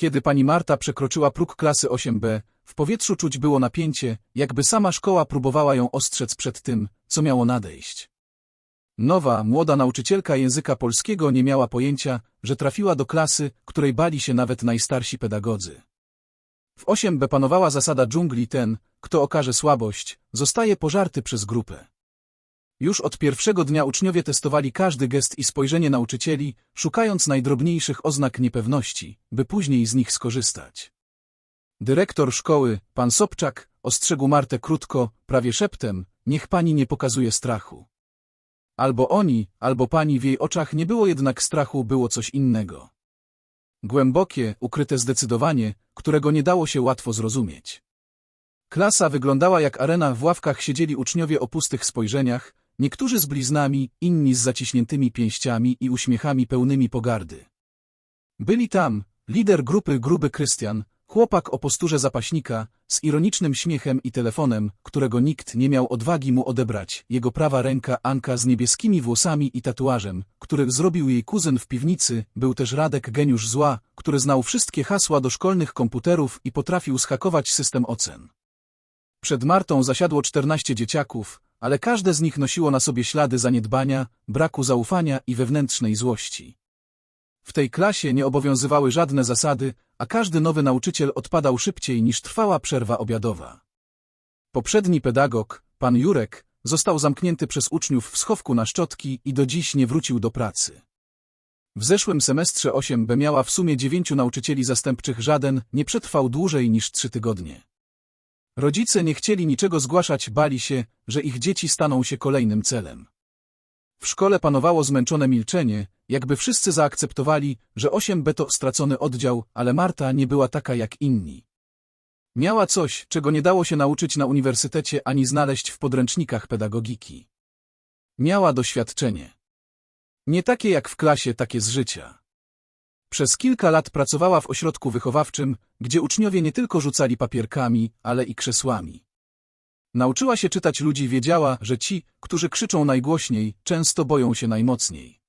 Kiedy pani Marta przekroczyła próg klasy 8b, w powietrzu czuć było napięcie, jakby sama szkoła próbowała ją ostrzec przed tym, co miało nadejść. Nowa, młoda nauczycielka języka polskiego nie miała pojęcia, że trafiła do klasy, której bali się nawet najstarsi pedagodzy. W 8b panowała zasada dżungli ten, kto okaże słabość, zostaje pożarty przez grupę. Już od pierwszego dnia uczniowie testowali każdy gest i spojrzenie nauczycieli, szukając najdrobniejszych oznak niepewności, by później z nich skorzystać. Dyrektor szkoły, pan Sobczak, ostrzegł Martę krótko, prawie szeptem, niech pani nie pokazuje strachu. Albo oni, albo pani w jej oczach nie było jednak strachu, było coś innego. Głębokie, ukryte zdecydowanie, którego nie dało się łatwo zrozumieć. Klasa wyglądała jak arena, w ławkach siedzieli uczniowie o pustych spojrzeniach, niektórzy z bliznami, inni z zaciśniętymi pięściami i uśmiechami pełnymi pogardy. Byli tam, lider grupy gruby Krystian, chłopak o posturze zapaśnika, z ironicznym śmiechem i telefonem, którego nikt nie miał odwagi mu odebrać, jego prawa ręka Anka z niebieskimi włosami i tatuażem, który zrobił jej kuzyn w piwnicy, był też Radek geniusz zła, który znał wszystkie hasła do szkolnych komputerów i potrafił schakować system ocen. Przed Martą zasiadło czternaście dzieciaków, ale każde z nich nosiło na sobie ślady zaniedbania, braku zaufania i wewnętrznej złości. W tej klasie nie obowiązywały żadne zasady, a każdy nowy nauczyciel odpadał szybciej niż trwała przerwa obiadowa. Poprzedni pedagog, pan Jurek, został zamknięty przez uczniów w schowku na szczotki i do dziś nie wrócił do pracy. W zeszłym semestrze 8b miała w sumie dziewięciu nauczycieli zastępczych żaden nie przetrwał dłużej niż trzy tygodnie. Rodzice nie chcieli niczego zgłaszać, bali się, że ich dzieci staną się kolejnym celem. W szkole panowało zmęczone milczenie, jakby wszyscy zaakceptowali, że 8b to stracony oddział, ale Marta nie była taka jak inni. Miała coś, czego nie dało się nauczyć na uniwersytecie ani znaleźć w podręcznikach pedagogiki. Miała doświadczenie. Nie takie jak w klasie, takie z życia. Przez kilka lat pracowała w ośrodku wychowawczym, gdzie uczniowie nie tylko rzucali papierkami, ale i krzesłami. Nauczyła się czytać ludzi, wiedziała, że ci, którzy krzyczą najgłośniej, często boją się najmocniej.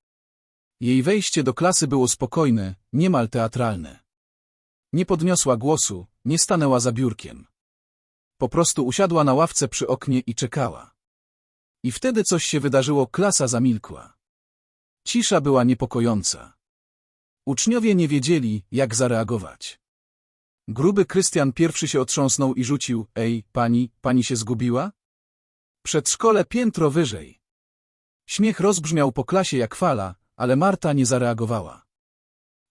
Jej wejście do klasy było spokojne, niemal teatralne. Nie podniosła głosu, nie stanęła za biurkiem. Po prostu usiadła na ławce przy oknie i czekała. I wtedy coś się wydarzyło, klasa zamilkła. Cisza była niepokojąca. Uczniowie nie wiedzieli, jak zareagować. Gruby Krystian pierwszy się otrząsnął i rzucił, ej, pani, pani się zgubiła? Przedszkole piętro wyżej. Śmiech rozbrzmiał po klasie jak fala, ale Marta nie zareagowała.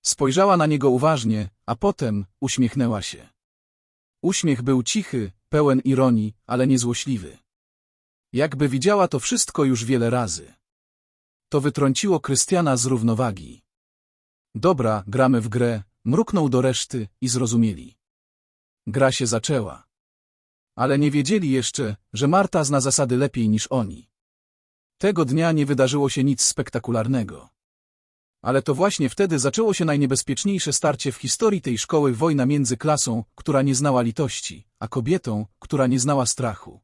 Spojrzała na niego uważnie, a potem uśmiechnęła się. Uśmiech był cichy, pełen ironii, ale niezłośliwy. Jakby widziała to wszystko już wiele razy. To wytrąciło Krystiana z równowagi. Dobra, gramy w grę, mruknął do reszty i zrozumieli. Gra się zaczęła. Ale nie wiedzieli jeszcze, że Marta zna zasady lepiej niż oni. Tego dnia nie wydarzyło się nic spektakularnego. Ale to właśnie wtedy zaczęło się najniebezpieczniejsze starcie w historii tej szkoły wojna między klasą, która nie znała litości, a kobietą, która nie znała strachu.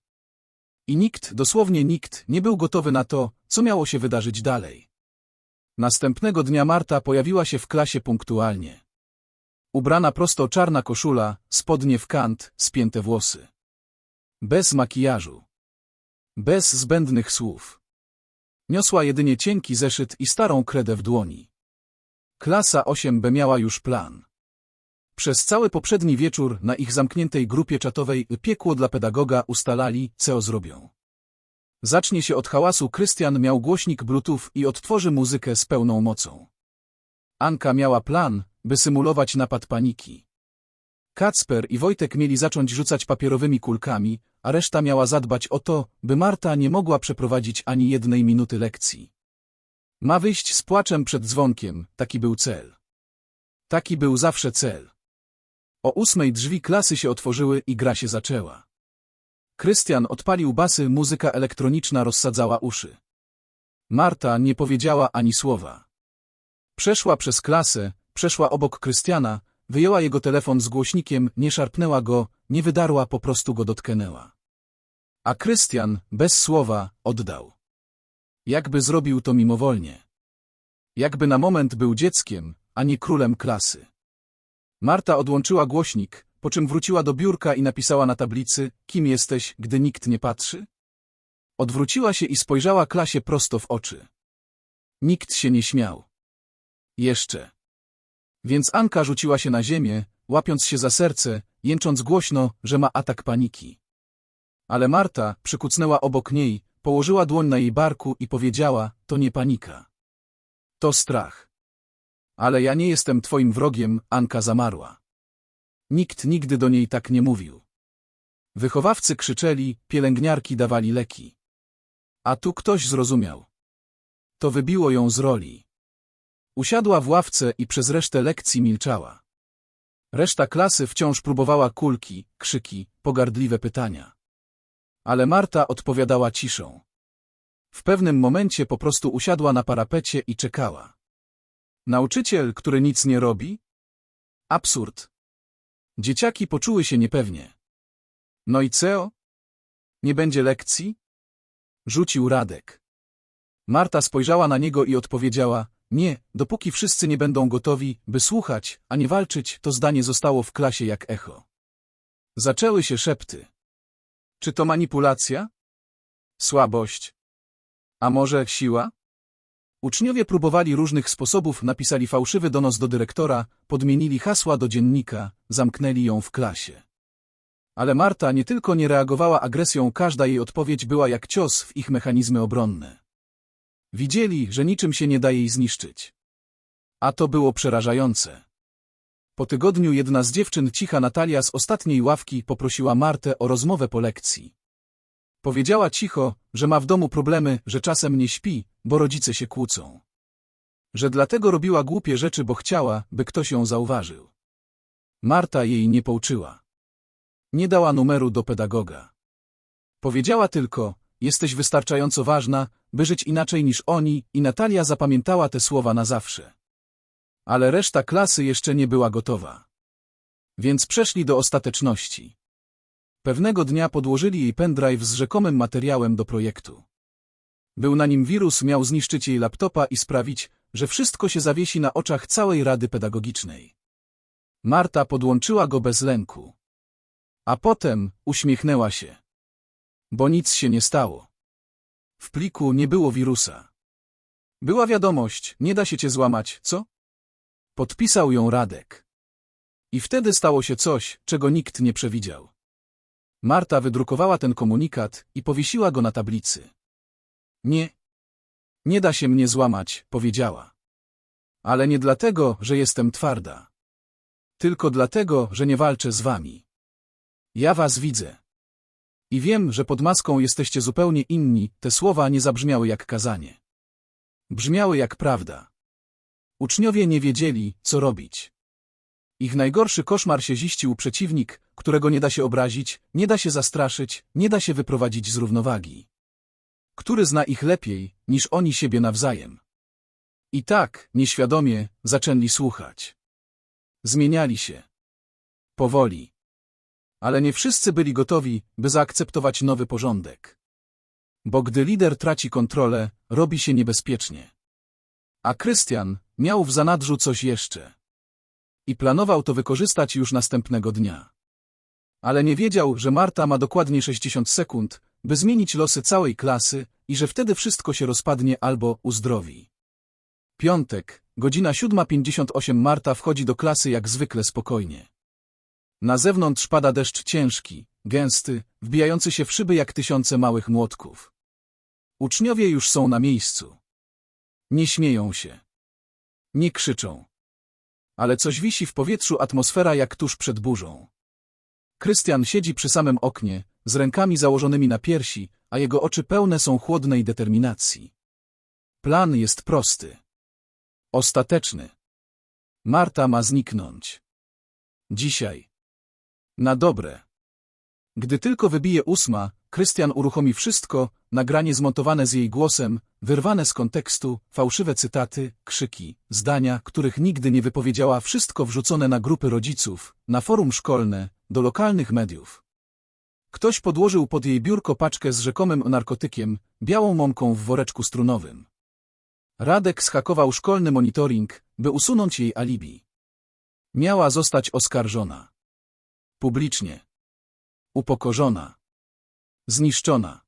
I nikt, dosłownie nikt, nie był gotowy na to, co miało się wydarzyć dalej. Następnego dnia Marta pojawiła się w klasie punktualnie. Ubrana prosto czarna koszula, spodnie w kant, spięte włosy. Bez makijażu. Bez zbędnych słów. Niosła jedynie cienki zeszyt i starą kredę w dłoni. Klasa 8b miała już plan. Przez cały poprzedni wieczór na ich zamkniętej grupie czatowej piekło dla pedagoga ustalali, co zrobią. Zacznie się od hałasu, Krystian miał głośnik bluetooth i odtworzy muzykę z pełną mocą. Anka miała plan, by symulować napad paniki. Kacper i Wojtek mieli zacząć rzucać papierowymi kulkami, a reszta miała zadbać o to, by Marta nie mogła przeprowadzić ani jednej minuty lekcji. Ma wyjść z płaczem przed dzwonkiem, taki był cel. Taki był zawsze cel. O ósmej drzwi klasy się otworzyły i gra się zaczęła. Krystian odpalił basy, muzyka elektroniczna rozsadzała uszy. Marta nie powiedziała ani słowa. Przeszła przez klasę, przeszła obok Krystiana, wyjęła jego telefon z głośnikiem, nie szarpnęła go, nie wydarła, po prostu go dotknęła. A Krystian, bez słowa, oddał. Jakby zrobił to mimowolnie. Jakby na moment był dzieckiem, a nie królem klasy. Marta odłączyła głośnik, po czym wróciła do biurka i napisała na tablicy, kim jesteś, gdy nikt nie patrzy? Odwróciła się i spojrzała klasie prosto w oczy. Nikt się nie śmiał. Jeszcze. Więc Anka rzuciła się na ziemię, łapiąc się za serce, jęcząc głośno, że ma atak paniki. Ale Marta przykucnęła obok niej, położyła dłoń na jej barku i powiedziała, to nie panika. To strach. Ale ja nie jestem twoim wrogiem, Anka zamarła. Nikt nigdy do niej tak nie mówił. Wychowawcy krzyczeli, pielęgniarki dawali leki. A tu ktoś zrozumiał. To wybiło ją z roli. Usiadła w ławce i przez resztę lekcji milczała. Reszta klasy wciąż próbowała kulki, krzyki, pogardliwe pytania. Ale Marta odpowiadała ciszą. W pewnym momencie po prostu usiadła na parapecie i czekała. Nauczyciel, który nic nie robi? Absurd. Dzieciaki poczuły się niepewnie. No i co? Nie będzie lekcji? Rzucił Radek. Marta spojrzała na niego i odpowiedziała, nie, dopóki wszyscy nie będą gotowi, by słuchać, a nie walczyć, to zdanie zostało w klasie jak echo. Zaczęły się szepty. Czy to manipulacja? Słabość? A może siła? Uczniowie próbowali różnych sposobów, napisali fałszywy donos do dyrektora, podmienili hasła do dziennika, zamknęli ją w klasie. Ale Marta nie tylko nie reagowała agresją, każda jej odpowiedź była jak cios w ich mechanizmy obronne. Widzieli, że niczym się nie da jej zniszczyć. A to było przerażające. Po tygodniu jedna z dziewczyn, cicha Natalia z ostatniej ławki, poprosiła Martę o rozmowę po lekcji. Powiedziała cicho, że ma w domu problemy, że czasem nie śpi, bo rodzice się kłócą. Że dlatego robiła głupie rzeczy, bo chciała, by ktoś ją zauważył. Marta jej nie pouczyła. Nie dała numeru do pedagoga. Powiedziała tylko, jesteś wystarczająco ważna, by żyć inaczej niż oni i Natalia zapamiętała te słowa na zawsze. Ale reszta klasy jeszcze nie była gotowa. Więc przeszli do ostateczności. Pewnego dnia podłożyli jej pendrive z rzekomym materiałem do projektu. Był na nim wirus, miał zniszczyć jej laptopa i sprawić, że wszystko się zawiesi na oczach całej Rady Pedagogicznej. Marta podłączyła go bez lęku. A potem uśmiechnęła się. Bo nic się nie stało. W pliku nie było wirusa. Była wiadomość, nie da się cię złamać, co? Podpisał ją Radek. I wtedy stało się coś, czego nikt nie przewidział. Marta wydrukowała ten komunikat i powiesiła go na tablicy. Nie. Nie da się mnie złamać, powiedziała. Ale nie dlatego, że jestem twarda. Tylko dlatego, że nie walczę z wami. Ja was widzę. I wiem, że pod maską jesteście zupełnie inni, te słowa nie zabrzmiały jak kazanie. Brzmiały jak prawda. Uczniowie nie wiedzieli, co robić. Ich najgorszy koszmar się ziścił przeciwnik, którego nie da się obrazić, nie da się zastraszyć, nie da się wyprowadzić z równowagi. Który zna ich lepiej, niż oni siebie nawzajem. I tak, nieświadomie, zaczęli słuchać. Zmieniali się. Powoli. Ale nie wszyscy byli gotowi, by zaakceptować nowy porządek. Bo gdy lider traci kontrolę, robi się niebezpiecznie. A Krystian miał w zanadrzu coś jeszcze. I planował to wykorzystać już następnego dnia. Ale nie wiedział, że Marta ma dokładnie 60 sekund, by zmienić losy całej klasy i że wtedy wszystko się rozpadnie albo uzdrowi. Piątek, godzina 7.58 Marta wchodzi do klasy jak zwykle spokojnie. Na zewnątrz pada deszcz ciężki, gęsty, wbijający się w szyby jak tysiące małych młotków. Uczniowie już są na miejscu. Nie śmieją się. Nie krzyczą. Ale coś wisi w powietrzu atmosfera jak tuż przed burzą. Krystian siedzi przy samym oknie, z rękami założonymi na piersi, a jego oczy pełne są chłodnej determinacji. Plan jest prosty. Ostateczny. Marta ma zniknąć. Dzisiaj. Na dobre. Gdy tylko wybije ósma, Krystian uruchomi wszystko, nagranie zmontowane z jej głosem, wyrwane z kontekstu, fałszywe cytaty, krzyki, zdania, których nigdy nie wypowiedziała, wszystko wrzucone na grupy rodziców, na forum szkolne, do lokalnych mediów. Ktoś podłożył pod jej biurko paczkę z rzekomym narkotykiem, białą mąką w woreczku strunowym. Radek schakował szkolny monitoring, by usunąć jej alibi. Miała zostać oskarżona. Publicznie. Upokorzona. Zniszczona.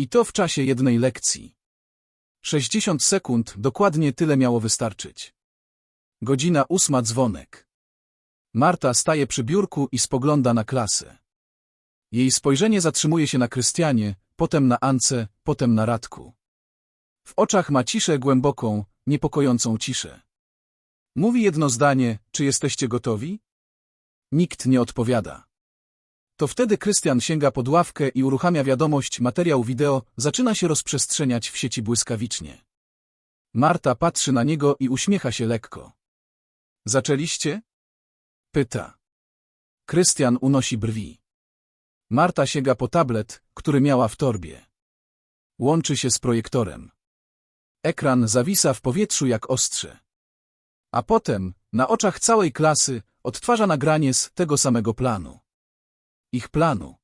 I to w czasie jednej lekcji. 60 sekund, dokładnie tyle miało wystarczyć. Godzina ósma dzwonek. Marta staje przy biurku i spogląda na klasę. Jej spojrzenie zatrzymuje się na Krystianie, potem na Ance, potem na Radku. W oczach ma ciszę głęboką, niepokojącą ciszę. Mówi jedno zdanie, czy jesteście gotowi? Nikt nie odpowiada. To wtedy Krystian sięga pod ławkę i uruchamia wiadomość, materiał wideo zaczyna się rozprzestrzeniać w sieci błyskawicznie. Marta patrzy na niego i uśmiecha się lekko. Zaczęliście? Pyta. Krystian unosi brwi. Marta sięga po tablet, który miała w torbie. Łączy się z projektorem. Ekran zawisa w powietrzu jak ostrze. A potem, na oczach całej klasy, odtwarza nagranie z tego samego planu. Ich planu.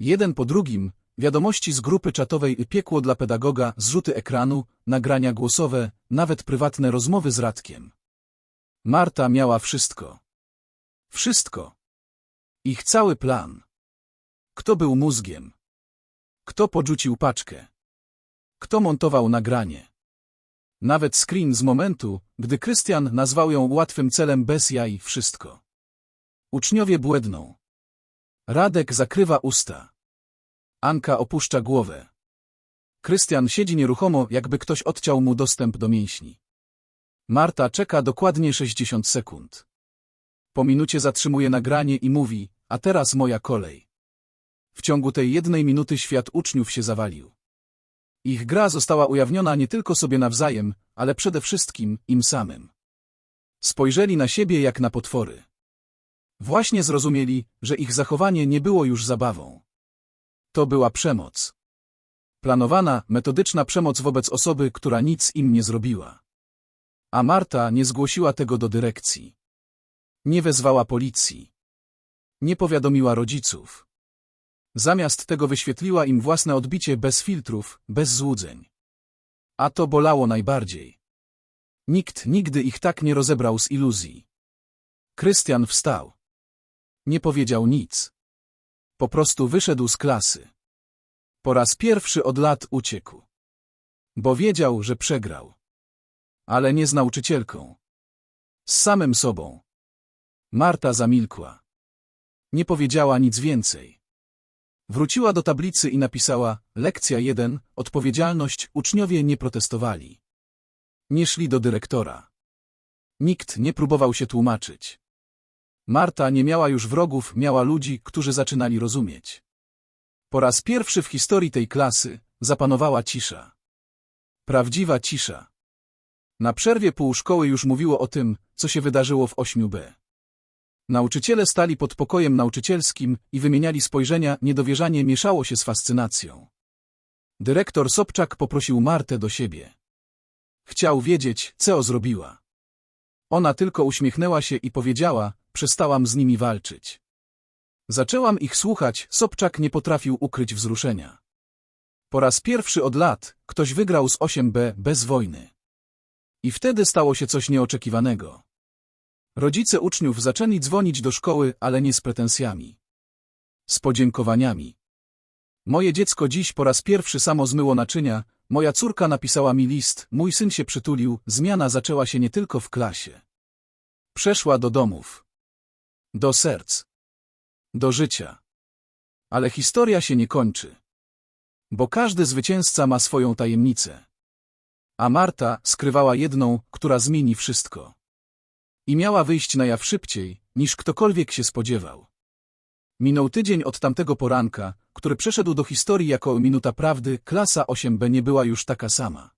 Jeden po drugim, wiadomości z grupy czatowej Piekło dla pedagoga, zrzuty ekranu, nagrania głosowe, nawet prywatne rozmowy z Radkiem. Marta miała wszystko. Wszystko. Ich cały plan. Kto był mózgiem? Kto podrzucił paczkę? Kto montował nagranie? Nawet screen z momentu, gdy Krystian nazwał ją łatwym celem bez jaj, wszystko. Uczniowie błędną. Radek zakrywa usta. Anka opuszcza głowę. Krystian siedzi nieruchomo, jakby ktoś odciął mu dostęp do mięśni. Marta czeka dokładnie 60 sekund. Po minucie zatrzymuje nagranie i mówi, a teraz moja kolej. W ciągu tej jednej minuty świat uczniów się zawalił. Ich gra została ujawniona nie tylko sobie nawzajem, ale przede wszystkim im samym. Spojrzeli na siebie jak na potwory. Właśnie zrozumieli, że ich zachowanie nie było już zabawą. To była przemoc. Planowana, metodyczna przemoc wobec osoby, która nic im nie zrobiła. A Marta nie zgłosiła tego do dyrekcji. Nie wezwała policji. Nie powiadomiła rodziców. Zamiast tego wyświetliła im własne odbicie bez filtrów, bez złudzeń. A to bolało najbardziej. Nikt nigdy ich tak nie rozebrał z iluzji. Krystian wstał. Nie powiedział nic. Po prostu wyszedł z klasy. Po raz pierwszy od lat uciekł. Bo wiedział, że przegrał. Ale nie z nauczycielką. Z samym sobą. Marta zamilkła. Nie powiedziała nic więcej. Wróciła do tablicy i napisała, lekcja 1, odpowiedzialność, uczniowie nie protestowali. Nie szli do dyrektora. Nikt nie próbował się tłumaczyć. Marta nie miała już wrogów, miała ludzi, którzy zaczynali rozumieć. Po raz pierwszy w historii tej klasy zapanowała cisza. Prawdziwa cisza. Na przerwie pół szkoły już mówiło o tym, co się wydarzyło w 8b. Nauczyciele stali pod pokojem nauczycielskim i wymieniali spojrzenia, niedowierzanie mieszało się z fascynacją. Dyrektor Sobczak poprosił Martę do siebie. Chciał wiedzieć, co zrobiła. Ona tylko uśmiechnęła się i powiedziała, przestałam z nimi walczyć. Zaczęłam ich słuchać, Sobczak nie potrafił ukryć wzruszenia. Po raz pierwszy od lat ktoś wygrał z 8B bez wojny. I wtedy stało się coś nieoczekiwanego. Rodzice uczniów zaczęli dzwonić do szkoły, ale nie z pretensjami. Z podziękowaniami. Moje dziecko dziś po raz pierwszy samo zmyło naczynia, moja córka napisała mi list, mój syn się przytulił, zmiana zaczęła się nie tylko w klasie. Przeszła do domów. Do serc. Do życia. Ale historia się nie kończy. Bo każdy zwycięzca ma swoją tajemnicę. A Marta skrywała jedną, która zmieni wszystko. I miała wyjść na jaw szybciej, niż ktokolwiek się spodziewał. Minął tydzień od tamtego poranka, który przeszedł do historii jako minuta prawdy, klasa 8b nie była już taka sama.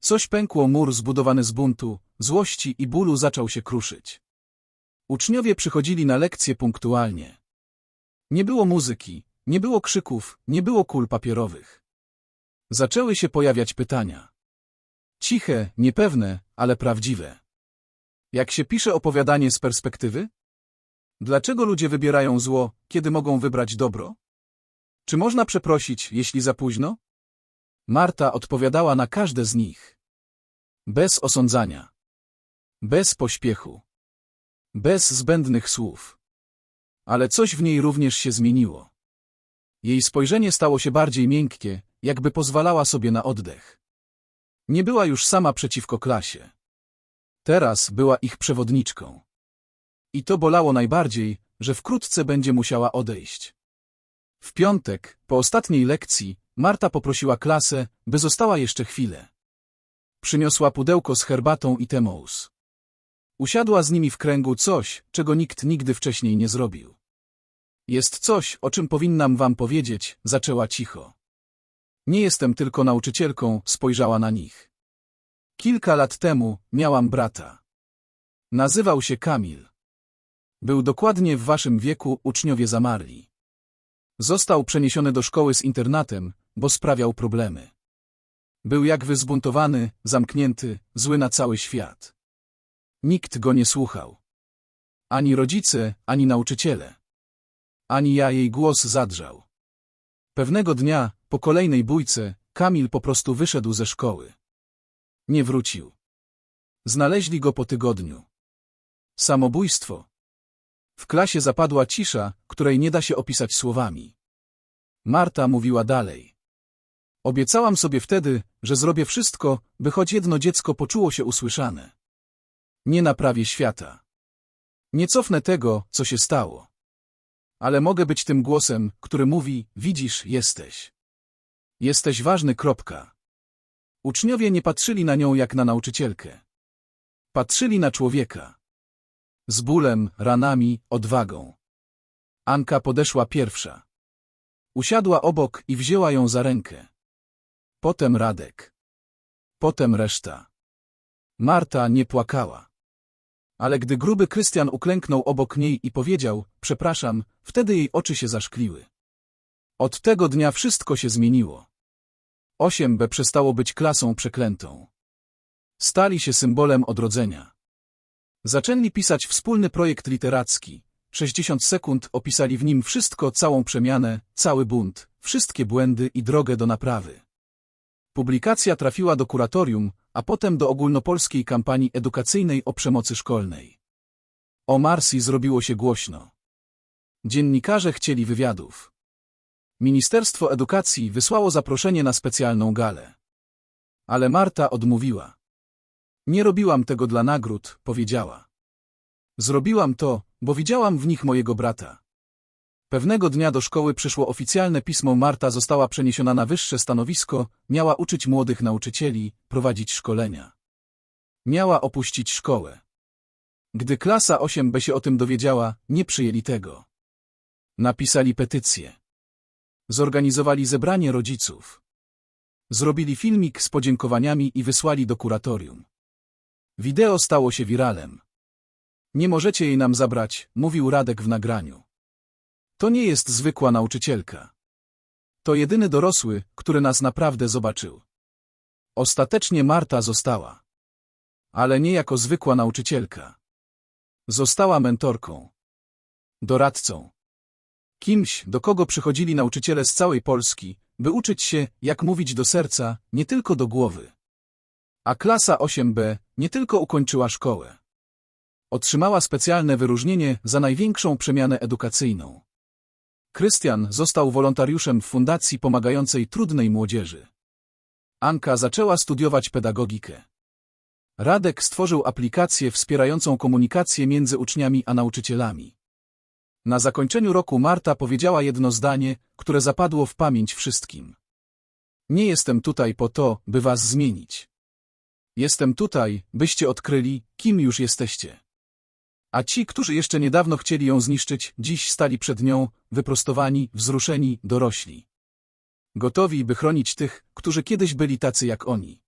Coś pękło, mur zbudowany z buntu, złości i bólu zaczął się kruszyć. Uczniowie przychodzili na lekcje punktualnie. Nie było muzyki, nie było krzyków, nie było kul papierowych. Zaczęły się pojawiać pytania. Ciche, niepewne, ale prawdziwe. Jak się pisze opowiadanie z perspektywy? Dlaczego ludzie wybierają zło, kiedy mogą wybrać dobro? Czy można przeprosić, jeśli za późno? Marta odpowiadała na każde z nich. Bez osądzania. Bez pośpiechu. Bez zbędnych słów. Ale coś w niej również się zmieniło. Jej spojrzenie stało się bardziej miękkie, jakby pozwalała sobie na oddech. Nie była już sama przeciwko klasie. Teraz była ich przewodniczką. I to bolało najbardziej, że wkrótce będzie musiała odejść. W piątek, po ostatniej lekcji, Marta poprosiła klasę, by została jeszcze chwilę. Przyniosła pudełko z herbatą i temous. Usiadła z nimi w kręgu coś, czego nikt nigdy wcześniej nie zrobił. Jest coś, o czym powinnam wam powiedzieć, zaczęła cicho. Nie jestem tylko nauczycielką, spojrzała na nich. Kilka lat temu miałam brata. Nazywał się Kamil. Był dokładnie w waszym wieku, uczniowie zamarli. Został przeniesiony do szkoły z internatem, bo sprawiał problemy. Był jak wyzbuntowany, zamknięty, zły na cały świat. Nikt go nie słuchał. Ani rodzice, ani nauczyciele. Ani ja jej głos zadrżał. Pewnego dnia, po kolejnej bójce, Kamil po prostu wyszedł ze szkoły. Nie wrócił. Znaleźli go po tygodniu. Samobójstwo. W klasie zapadła cisza, której nie da się opisać słowami. Marta mówiła dalej. Obiecałam sobie wtedy, że zrobię wszystko, by choć jedno dziecko poczuło się usłyszane. Nie naprawię świata. Nie cofnę tego, co się stało. Ale mogę być tym głosem, który mówi, widzisz, jesteś. Jesteś ważny, kropka. Uczniowie nie patrzyli na nią jak na nauczycielkę. Patrzyli na człowieka. Z bólem, ranami, odwagą. Anka podeszła pierwsza. Usiadła obok i wzięła ją za rękę. Potem Radek. Potem reszta. Marta nie płakała. Ale gdy gruby Krystian uklęknął obok niej i powiedział, przepraszam, wtedy jej oczy się zaszkliły. Od tego dnia wszystko się zmieniło. 8B przestało być klasą przeklętą. Stali się symbolem odrodzenia. Zaczęli pisać wspólny projekt literacki. 60 sekund opisali w nim wszystko, całą przemianę, cały bunt, wszystkie błędy i drogę do naprawy. Publikacja trafiła do kuratorium, a potem do ogólnopolskiej kampanii edukacyjnej o przemocy szkolnej. O Marsi zrobiło się głośno. Dziennikarze chcieli wywiadów. Ministerstwo Edukacji wysłało zaproszenie na specjalną galę. Ale Marta odmówiła. Nie robiłam tego dla nagród, powiedziała. Zrobiłam to, bo widziałam w nich mojego brata. Pewnego dnia do szkoły przyszło oficjalne pismo Marta została przeniesiona na wyższe stanowisko, miała uczyć młodych nauczycieli, prowadzić szkolenia. Miała opuścić szkołę. Gdy klasa 8b się o tym dowiedziała, nie przyjęli tego. Napisali petycję. Zorganizowali zebranie rodziców. Zrobili filmik z podziękowaniami i wysłali do kuratorium. Wideo stało się wiralem. Nie możecie jej nam zabrać, mówił Radek w nagraniu. To nie jest zwykła nauczycielka. To jedyny dorosły, który nas naprawdę zobaczył. Ostatecznie Marta została. Ale nie jako zwykła nauczycielka. Została mentorką. Doradcą. Kimś, do kogo przychodzili nauczyciele z całej Polski, by uczyć się, jak mówić do serca, nie tylko do głowy. A klasa 8b nie tylko ukończyła szkołę. Otrzymała specjalne wyróżnienie za największą przemianę edukacyjną. Krystian został wolontariuszem w fundacji pomagającej trudnej młodzieży. Anka zaczęła studiować pedagogikę. Radek stworzył aplikację wspierającą komunikację między uczniami a nauczycielami. Na zakończeniu roku Marta powiedziała jedno zdanie, które zapadło w pamięć wszystkim. Nie jestem tutaj po to, by was zmienić. Jestem tutaj, byście odkryli, kim już jesteście. A ci, którzy jeszcze niedawno chcieli ją zniszczyć, dziś stali przed nią, wyprostowani, wzruszeni, dorośli. Gotowi, by chronić tych, którzy kiedyś byli tacy jak oni.